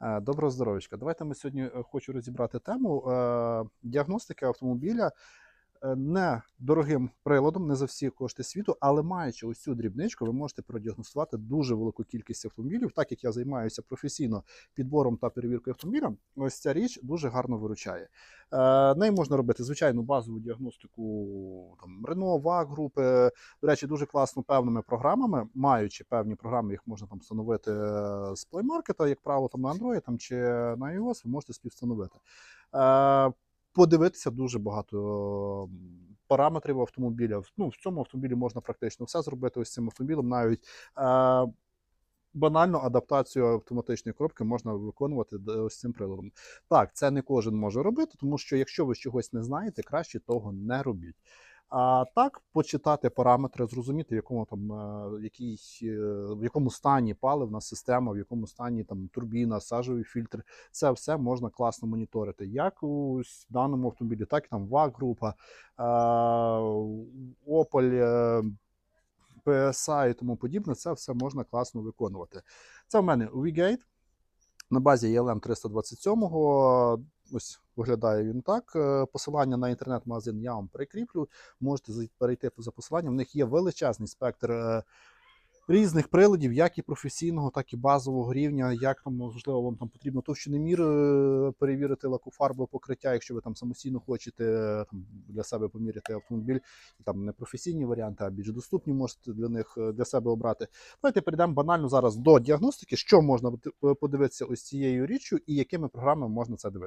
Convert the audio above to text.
Е, Доброго здоров'ячка. Давайте ми сьогодні е, хочу розібрати тему е, діагностики автомобіля е, не дорогим приладом, не за всі кошти світу, але маючи ось цю дрібничку, ви можете продіагностувати дуже велику кількість автомобілів. Так як я займаюся професійно підбором та перевіркою автомобіля, ось ця річ дуже гарно виручає. Е, Нею можна робити звичайну базову діагностику там Renault, групи. До речі, дуже класно певними програмами, маючи певні програми, їх можна там встановити е, з Play Market, як правило, там на Android там, чи на iOS, ви можете співвстановити. Е, Подивитися дуже багато параметрів автомобіля. Ну, в цьому автомобілі можна практично все зробити ось цим автомобілем. Навіть е, банальну адаптацію автоматичної коробки можна виконувати ось цим приладом. Так, це не кожен може робити, тому що якщо ви чогось не знаєте, краще того не робіть. А так, почитати параметри, зрозуміти, в якому там е, який, е, в якому стані паливна система, в якому стані там турбіна, сажовий фільтр. Це все можна класно моніторити. Як у даному автомобілі, так і там ВАГ група, е, Opel, PSA і тому подібне. Це все можна класно виконувати. Це в мене V-Gate на базі ELM 327. Ось виглядає він так. Е, Посилання на інтернет-магазин я вам прикріплю. Можете перейти за посиланням. В них є величезний спектр е, різних приладів, як і професійного, так і базового рівня. Як там можливо вам там потрібно товщиномір е, перевірити лакофарбове покриття, якщо ви там самостійно хочете там для себе поміряти автомобіль, і там не професійні варіанти, а більш доступні можете для них для себе обрати. Давайте перейдемо банально зараз до діагностики, що можна подивитися ось цією річчю і якими програмами можна це дивитися.